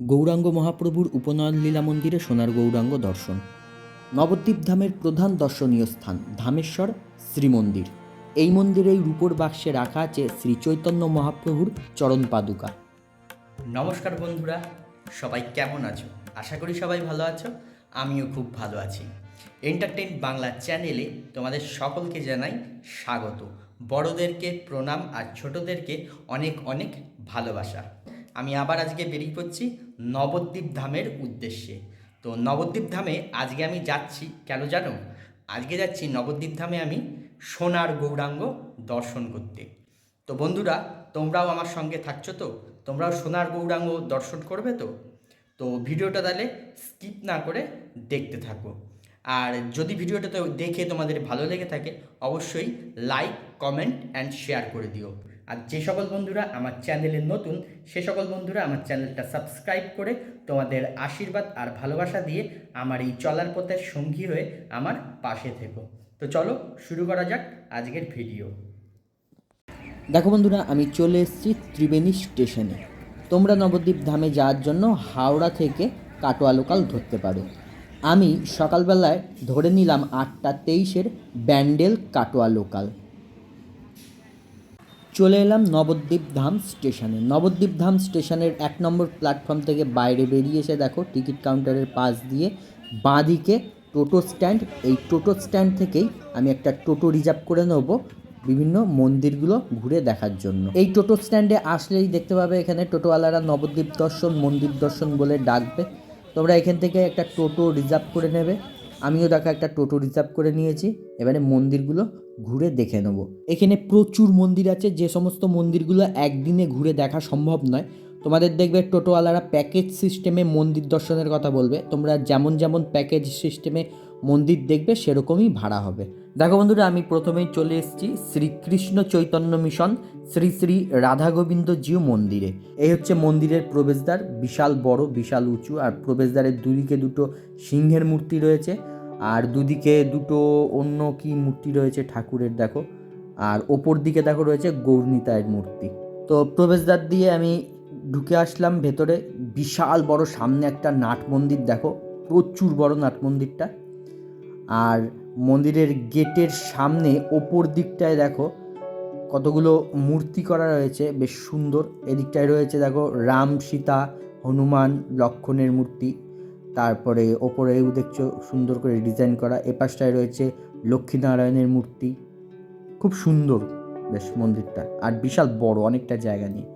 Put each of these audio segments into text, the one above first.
গৌরাঙ্গ মহাপ্রভুর উপনয়ন লীলা মন্দিরে সোনার গৌরাঙ্গ দর্শন। নবদ্বীপ ধামের প্রধান দর্শনীয় স্থান ধামেশ্বর শ্রীমন্দির। এই মন্দিরেই রূপোর বাক্সে রাখা আছে শ্রী চৈতন্য মহাপ্রভুর চরণ পাদুকা। নমস্কার বন্ধুরা, সবাই কেমন আছো? আশা করি সবাই ভালো আছো, আমিও খুব ভালো আছি। এন্টারটেইন বাংলা চ্যানেলে তোমাদের সকলকে জানাই স্বাগত। বড়দেরকে প্রণাম আর ছোটদেরকে অনেক অনেক ভালোবাসা। আমি আবার আজকে বেরিয়ে পড়ছি নবদ্বীপ ধামের উদ্দেশ্যে। তো নবদ্বীপ ধামে আজকে আমি যাচ্ছি, কেন জানো? আজকে যাচ্ছি নবদ্বীপ ধামে আমি সোনার গৌরাঙ্গ দর্শন করতে। তো বন্ধুরা, তোমরাও আমার সঙ্গে থাকছো তো? তোমরাও সোনার গৌরাঙ্গ দর্শন করবে তো? তো ভিডিওটা তাহলে স্কিপ না করে দেখতে থাকো। আর যদি ভিডিওটা তো দেখে তোমাদের ভালো লেগে থাকে, অবশ্যই লাইক, কমেন্ট, অ্যান্ড শেয়ার করে দিও। আর যে সকল বন্ধুরা আমার চ্যানেলে নতুন, সে সকল বন্ধুরা আমার চ্যানেলটা সাবস্ক্রাইব করে তোমাদের আশীর্বাদ আর ভালোবাসা দিয়ে আমার এই চলার পথের সঙ্গী হয়ে আমার পাশে থেকো। তো চলো শুরু করা যাক আজকের ভিডিও। দেখো বন্ধুরা, আমি চলে এসেছি ত্রিবেণী স্টেশনে। তোমরা নবদ্বীপ ধামে যাওয়ার জন্য হাওড়া থেকে কাটোয়া লোকাল ধরতে পারো। আমি সকালবেলায় ধরে নিলাম আটটা তেইশের ব্যান্ডেল কাটোয়া লোকাল চলে এলাম নবদ্বীপ ধাম স্টেশনে। নবদ্বীপ ধাম স্টেশনের এক নম্বর প্ল্যাটফর্ম থেকে বাইরে বেরিয়ে এসে দেখো টিকিট কাউন্টারের পাশ দিয়ে বাঁদিকে টোটো স্ট্যান্ড এই টোটো স্ট্যান্ড থেকেই আমি একটা টোটো রিজার্ভ করে নেব বিভিন্ন মন্দিরগুলো ঘুরে দেখার জন্য। এই টোটো স্ট্যান্ডে আসলেই দেখতে পাবে এখানে টোটোওয়ালারা নবদ্বীপ দর্শন, মন্দির দর্শন বলে ডাকবে। তোমরা এখান থেকে একটা টোটো রিজার্ভ করে নেবে। আমিও দেখো একটা টোটো রিজার্ভ করে নিয়েছি। এবারে মন্দিরগুলো ঘুরে দেখে নেব। এখানে প্রচুর মন্দির আছে, যে সমস্ত মন্দিরগুলো একদিনে ঘুরে দেখা সম্ভব নয়। তোমাদের দেখবে টোটোওয়ালারা প্যাকেজ সিস্টেমে মন্দির দর্শনের কথা বলবে। তোমরা যেমন যেমন প্যাকেজ সিস্টেমে মন্দির দেখবে, সেরকমই ভাড়া হবে। দেখো বন্ধুরা, আমি প্রথমেই চলে এসেছি শ্রীকৃষ্ণ চৈতন্য মিশন শ্রী শ্রী রাধা গোবিন্দ জিউ মন্দিরে। এই হচ্ছে মন্দিরের প্রবেশদ্বার, বিশাল বড়, বিশাল উঁচু, আর প্রবেশদ্বারের দুদিকে দুটো সিংহের মূর্তি রয়েছে। আর দুদিকে দুটো অন্য কি মূর্তি রয়েছে ঠাকুরের, দেখো। আর ওপর দিকে দেখো রয়েছে গৌরনীতায়ের মূর্তি। তো প্রবেশদ্বার দিয়ে আমি ঢুকে আসলাম ভেতরে। বিশাল বড় সামনে একটা নাট মন্দির, দেখো। প্রচুর বড় নাট মন্দিরটা। আর মন্দিরের গেটের সামনে ওপর দিকটায় দেখো, কতগুলো মূর্তি করা রয়েছে, বেশ সুন্দর। এদিকটায় রয়েছে, দেখো, রাম, সীতা, হনুমান, লক্ষণের মূর্তি। তারপরে ওপরেও দেখছ সুন্দর করে ডিজাইন করা। এপাশটায় রয়েছে লক্ষ্মীনারায়ণের মূর্তি। খুব সুন্দর বেশ মন্দিরটা, আর বিশাল বড় অনেকটা জায়গা নিয়ে।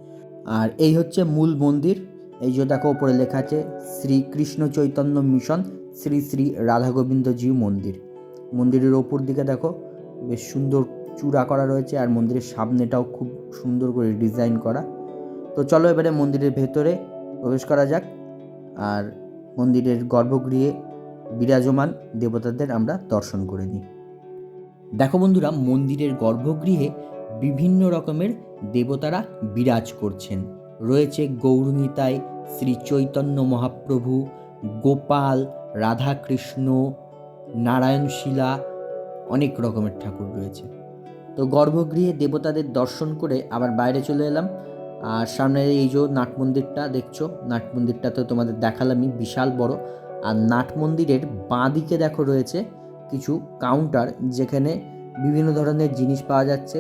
আর এই হচ্ছে মূল মন্দির। এই যে দেখো ওপরে লেখা আছে শ্রীকৃষ্ণ চৈতন্য মিশন, শ্রী শ্রী রাধা গোবিন্দজিউ মন্দির। মন্দিরের ওপর দিকে দেখো, বেশ সুন্দর চূড়া করা রয়েছে, আর মন্দিরের সামনেটাও খুব সুন্দর করে ডিজাইন করা। তো চলো এবারে মন্দিরের ভেতরে প্রবেশ করা যাক। আর মন্দিরের গর্ভগৃহে বিরাজমান দেবতাদের আমরা দর্শন করে নিই। দেখো বন্ধুরা, মন্দিরের গর্ভগৃহে বিভিন্ন রকমের দেবতারা বিরাজ করছেন। রয়েছে গৌরনীতায় শ্রী চৈতন্য মহাপ্রভু, গোপাল, রাধাকৃষ্ণ, নারায়ণশিলা, অনেক রকমের ঠাকুর রয়েছে। তো গর্ভগৃহে দেবতাদের দর্শন করে আবার বাইরে চলে এলাম। আর সামনে এই যে নাট মন্দিরটা দেখছ, নাট মন্দিরটা তো তোমাদের দেখালামই, বিশাল বড়। আর নাট মন্দিরের বাঁ দিকে দেখো রয়েছে কিছু কাউন্টার যেখানে বিভিন্ন ধরনের জিনিস পাওয়া যাচ্ছে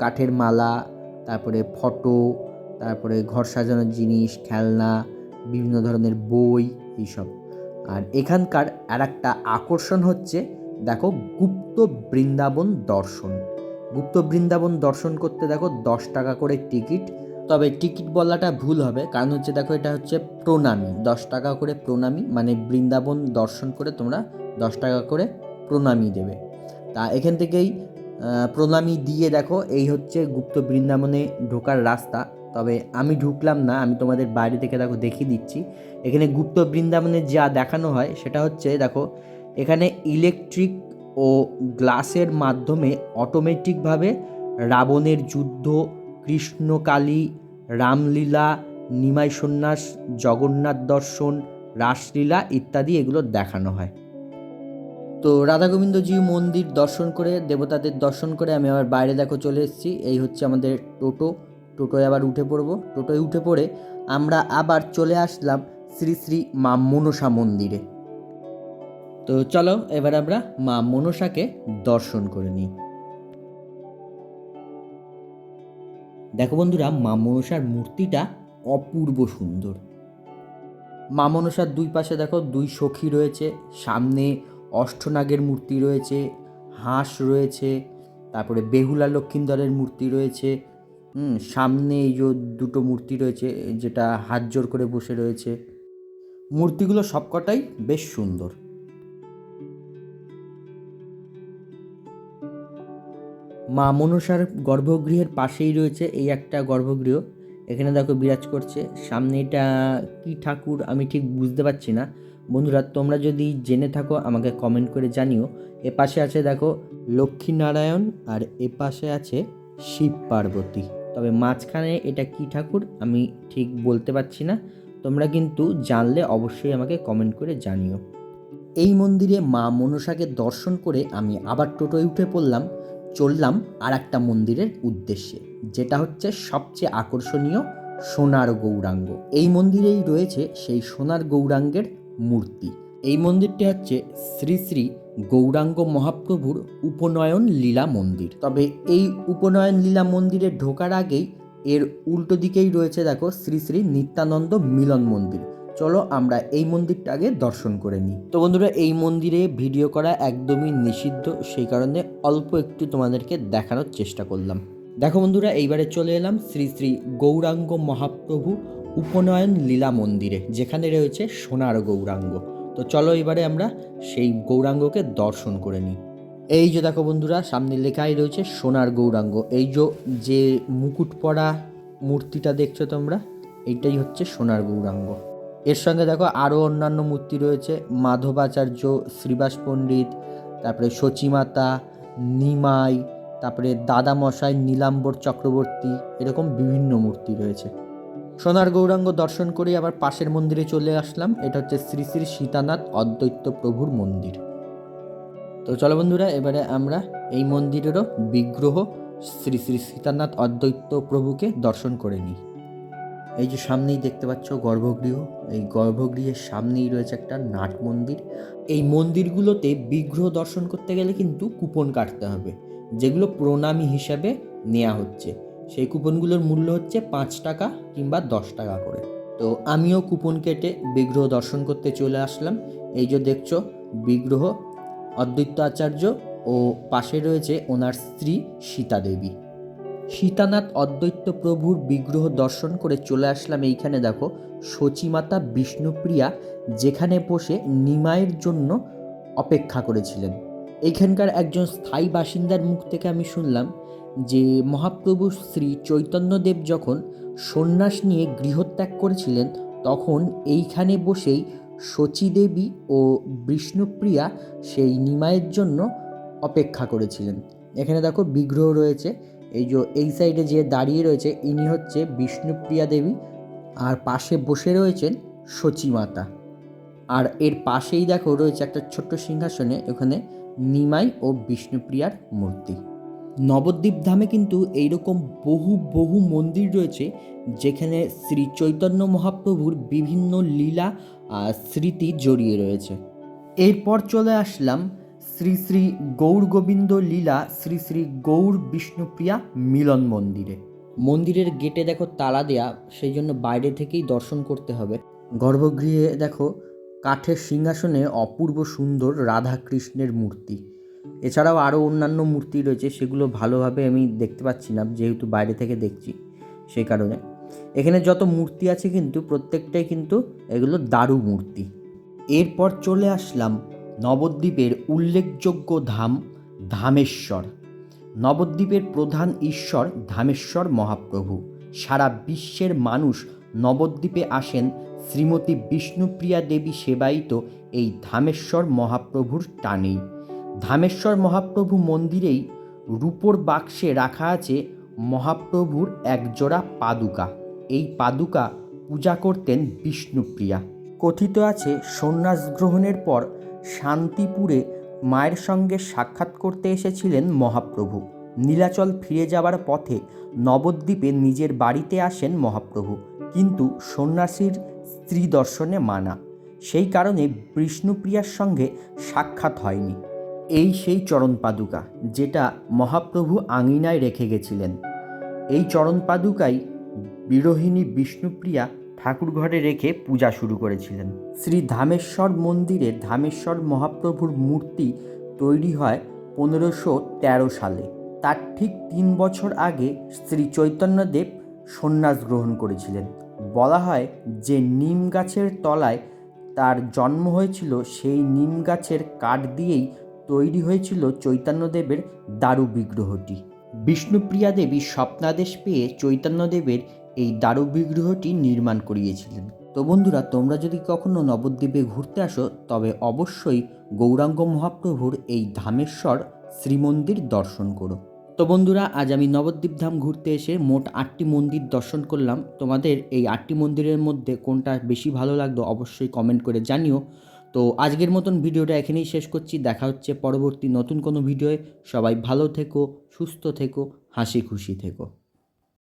কাঠের মালা, তারপরে ফটো তারপরে ঘর সাজানোর জিনিস, খেলনা, বিভিন্ন ধরনের বই, এইসব। আর এখানকার আর একটা আকর্ষণ হচ্ছে, দেখো গুপ্ত বৃন্দাবন দর্শন। গুপ্ত বৃন্দাবন দর্শন করতে দেখো দশ টাকা করে টিকিট। তবে টিকিট বলাটা ভুল হবে, কারণ হচ্ছে দেখো এটা হচ্ছে প্রণামী। দশ টাকা করে প্রণামী মানে বৃন্দাবন দর্শন করে তোমরা দশ টাকা করে প্রণামী দেবে। তা এখান থেকেই প্রণামী দিয়ে দেখো, এই হচ্ছে গুপ্ত বৃন্দাবনে ঢোকার রাস্তা। তবে আমি ঢুকলাম না, আমি তোমাদের বাইরে থেকে দেখো দেখিয়ে দিচ্ছি। এখানে গুপ্ত বৃন্দাবনে যা দেখানো হয়, সেটা হচ্ছে দেখো, এখানে ইলেকট্রিক ও গ্লাসের মাধ্যমে অটোমেটিকভাবে রাবণের যুদ্ধ, কৃষ্ণকালী, রামলীলা, নিমাই সন্ন্যাস, জগন্নাথ দর্শন, রাসলীলা ইত্যাদি এগুলো দেখানো হয়। তো রাধা গোবিন্দজি মন্দির দর্শন করে, দেবতাদের দর্শন করে আমি আবার বাইরে দেখো চলে এসেছি। এই হচ্ছে আমাদের টোটো। টোটোয় আবার উঠে পড়ব। টোটোয় উঠে পড়ে আমরা আবার চলে আসলাম শ্রী শ্রী মা মনসা মন্দিরে। তো চলো, এবার আমরা মা মনসাকে দর্শন করে নিই। দেখো বন্ধুরা, মা মনসার মূর্তিটা অপূর্ব সুন্দর। মা মনসার দুই পাশে দেখো দুই সখী রয়েছে, সামনে অষ্টনাগের মূর্তি রয়েছে, হাঁস রয়েছে, তারপরে বেহুলা লক্ষ্মীন্দরের মূর্তি রয়েছে সামনে এই যে দুটো মূর্তি রয়েছে, যেটা হাত জোর করে বসে রয়েছে। মূর্তিগুলো সবকটাই বেশ সুন্দর। মা মনসার গর্ভগৃহের পাশেই রয়েছে এই একটা গর্ভগৃহ। এখানে দেখো বিরাজ করছে। সামনে এটা কি ঠাকুর আমি ঠিক বুঝতে পারছি না। বন্ধুরা, তোমরা যদি জেনে থাকো, আমাকে কমেন্ট করে জানিও। এ পাশে আছে দেখো লক্ষ্মীনারায়ণ আর এ পাশে আছে শিব পার্বতী। তবে মাঝখানে এটা কি ঠাকুর আমি ঠিক বলতে পারছি না। তোমরা কিন্তু জানলে অবশ্যই আমাকে কমেন্ট করে জানিও। এই মন্দিরে মা মনসাকে দর্শন করে আমি আবার টোটোয় উঠে পড়লাম। চললাম আর একটা মন্দিরের উদ্দেশ্যে, যেটা হচ্ছে সবচেয়ে আকর্ষণীয় সোনার গৌরাঙ্গ। এই মন্দিরেই রয়েছে সেই সোনার গৌরাঙ্গের মূর্তি। এই মন্দিরটি হচ্ছে শ্রী শ্রী গৌরাঙ্গ মহাপ্রভুর উপনয়ন লীলা মন্দির। তবে এই উপনয়ন লীলা মন্দিরে ঢোকার আগেই এর উল্টো দিকেই রয়েছে দেখো শ্রী শ্রী নিত্যানন্দ মিলন মন্দির। চলো আমরা এই মন্দিরটা আগে দর্শন করে নিই। তো বন্ধুরা, এই মন্দিরে ভিডিও করা একদমই নিষিদ্ধ, সেই কারণে অল্প একটু তোমাদেরকে দেখানোর চেষ্টা করলাম। দেখো বন্ধুরা, এইবারে চলে এলাম শ্রী শ্রী গৌরাঙ্গ মহাপ্রভু উপনয়ন লীলা মন্দিরে, যেখানে রয়েছে সোনার গৌরাঙ্গ। তো চলো এবারে আমরা সেই গৌরাঙ্গকে দর্শন করে নিই। এই যে দেখো বন্ধুরা, সামনে লেখাই রয়েছে সোনার গৌরাঙ্গ। এই যে যে মুকুট পরা মূর্তিটা দেখছ তোমরা, এইটাই হচ্ছে সোনার গৌরাঙ্গ। এর সঙ্গে দেখো আরও অন্যান্য মূর্তি রয়েছে, মাধবাচার্য, শ্রীবাস পণ্ডিত, তারপরে সচিমাতা নিমাই, তারপরে দাদামশাই, নীলাম্বর চক্রবর্তী, এরকম বিভিন্ন মূর্তি রয়েছে। সোনার গৌরাঙ্গ দর্শন করে আবার পাশের মন্দিরে চলে আসলাম, এটা হচ্ছে শ্রী শ্রী সীতানাথ অদ্বৈত প্রভুর মন্দির। তো চলো বন্ধুরা, এবারে আমরা এই মন্দিরেরও বিগ্রহ শ্রী শ্রী সীতানাথ অদ্বৈত প্রভুকে দর্শন করে নিই। এই যে সামনেই দেখতে পাচ্ছ গর্ভগৃহ, এই গর্ভগৃহের সামনেই রয়েছে একটা নাট মন্দির। এই মন্দিরগুলোতে বিগ্রহ দর্শন করতে গেলে কিন্তু কুপন কাটতে হবে, যেগুলো প্রণামী হিসাবে নেওয়া হচ্ছে। সেই কুপনগুলোর মূল্য হচ্ছে পাঁচ টাকা কিংবা দশ টাকা করে। তো আমিও কুপন কেটে বিগ্রহ দর্শন করতে চলে আসলাম। এই যে দেখছ, বিগ্রহ, অদ্বৈত আচার্য ও পাশে রয়েছে ওনার স্ত্রী সীতা দেবী সীতানাথ অদ্বৈত প্রভুর বিগ্রহ দর্শন করে চলে আসলাম এইখানে, দেখো সচিমাতা বিষ্ণুপ্রিয়া যেখানে বসে নিমায়ের জন্য অপেক্ষা করেছিলেন। এখানকার একজন স্থায়ী বাসিন্দার মুখ থেকে আমি শুনলাম যে মহাপ্রভু শ্রী চৈতন্যদেব যখন সন্ন্যাস নিয়ে গৃহত্যাগ করেছিলেন, তখন এইখানে বসেই শচীদেবী ও বিষ্ণুপ্রিয়া সেই নিমায়ের জন্য অপেক্ষা করেছিলেন। এখানে দেখো, বিগ্রহ রয়েছে। এই যে এই সাইডে যে দাঁড়িয়ে রয়েছে, ইনি হচ্ছে বিষ্ণুপ্রিয়া দেবী আর পাশে বসে রয়েছেন সচিমাতা আর এর পাশেই দেখো রয়েছে একটা ছোট্ট সিংহাসনে ওখানে নিমাই ও বিষ্ণুপ্রিয়ার মূর্তি। নবদ্বীপ ধামে কিন্তু এইরকম বহু বহু মন্দির রয়েছে, যেখানে শ্রী চৈতন্য মহাপ্রভুর বিভিন্ন লীলা আর স্মৃতি জড়িয়ে রয়েছে। এরপর চলে আসলাম শ্রী শ্রী গৌর গোবিন্দ লীলা শ্রী শ্রী গৌর বিষ্ণুপ্রিয়া মিলন মন্দিরে। মন্দিরের গেটে দেখো তালা দেয়া সেই জন্য বাইরে থেকেই দর্শন করতে হবে। গর্ভগৃহে দেখো কাঠের সিংহাসনে অপূর্ব সুন্দর রাধা কৃষ্ণের মূর্তি। এছাড়াও আরও অন্যান্য মূর্তি রয়েছে সেগুলো ভালোভাবে আমি দেখতে পাচ্ছি না যেহেতু বাইরে থেকে দেখছি সেই কারণে। এখানে যত মূর্তি আছে কিন্তু প্রত্যেকটাই কিন্তু এগুলো দারু মূর্তি। এরপর চলে আসলাম নবদ্বীপের উল্লেখযোগ্য ধাম ধামেশ্বর। নবদ্বীপের প্রধান ঈশ্বর ধামেশ্বর মহাপ্রভু। সারা বিশ্বের মানুষ নবদ্বীপে আসেন শ্রীমতী বিষ্ণুপ্রিয়া দেবী সেবায়িত এই ধামেশ্বর মহাপ্রভুর টানেই। ধামেশ্বর মহাপ্রভু মন্দিরেই রূপোর বাক্সে রাখা আছে মহাপ্রভুর একজোড়া পাদুকা। এই পাদুকা পূজা করতেন বিষ্ণুপ্রিয়া। কথিত আছে সন্ন্যাস গ্রহণের পর শান্তিপুরে মায়ের সঙ্গে সাক্ষাৎ করতে এসেছিলেন মহাপ্রভু। নীলাচল ফিরে যাওয়ার পথে নবদ্বীপে নিজের বাড়িতে আসেন মহাপ্রভু। কিন্তু সন্ন্যাসীর স্ত্রী দর্শনে মানা। সেই কারণে বিষ্ণুপ্রিয়ার সঙ্গে সাক্ষাৎ হয়নি। এই সেই চরণ পাদুকা যেটা মহাপ্রভু আঙিনায় রেখে গেছিলেন। এই চরণ পাদুকাই বিরোহিণী বিষ্ণুপ্রিয়া ঠাকুর ঘরে রেখে পূজা শুরু করেছিলেন। শ্রী ধামেশ্বর মন্দিরে ধামেশ্বর মহাপ্রভুর মূর্তি তৈরি হয় পনেরোশো তেরো সালে। তার ঠিক তিন বছর আগে শ্রী চৈতন্যদেব সন্ন্যাস গ্রহণ করেছিলেন। বলা হয় যে নিম গাছের তলায় তার জন্ম হয়েছিল, সেই নিম গাছের কাঠ দিয়েই তৈরি হয়েছিল চৈতন্যদেবের দারু বিগ্রহটি বিষ্ণুপ্রিয়া দেবী স্বপ্নাদেশ পেয়ে চৈতন্যদেবের এই দারু বিগ্রহটি নির্মাণ করিয়েছিলেন। তো বন্ধুরা, তোমরা যদি কখনো নবদ্বীপে ঘুরতে আসো, তবে অবশ্যই গৌরাঙ্গ মহাপ্রভুর এই ধামেশ্বর শ্রীমন্দির দর্শন করো। তো বন্ধুরা, আজ আমি নবদ্বীপ ধাম ঘুরতে এসে মোট আটটি মন্দির দর্শন করলাম। তোমাদের এই আটটি মন্দিরের মধ্যে কোনটা বেশি ভালো লাগল অবশ্যই কমেন্ট করে জানিও। তো আজকের মতন ভিডিওটা এখানেই শেষ করছি। দেখা হচ্ছে পরবর্তী নতুন কোনো ভিডিওয়ে। সবাই ভালো থেকো, সুস্থ থেকো, হাসি খুশি থেকো।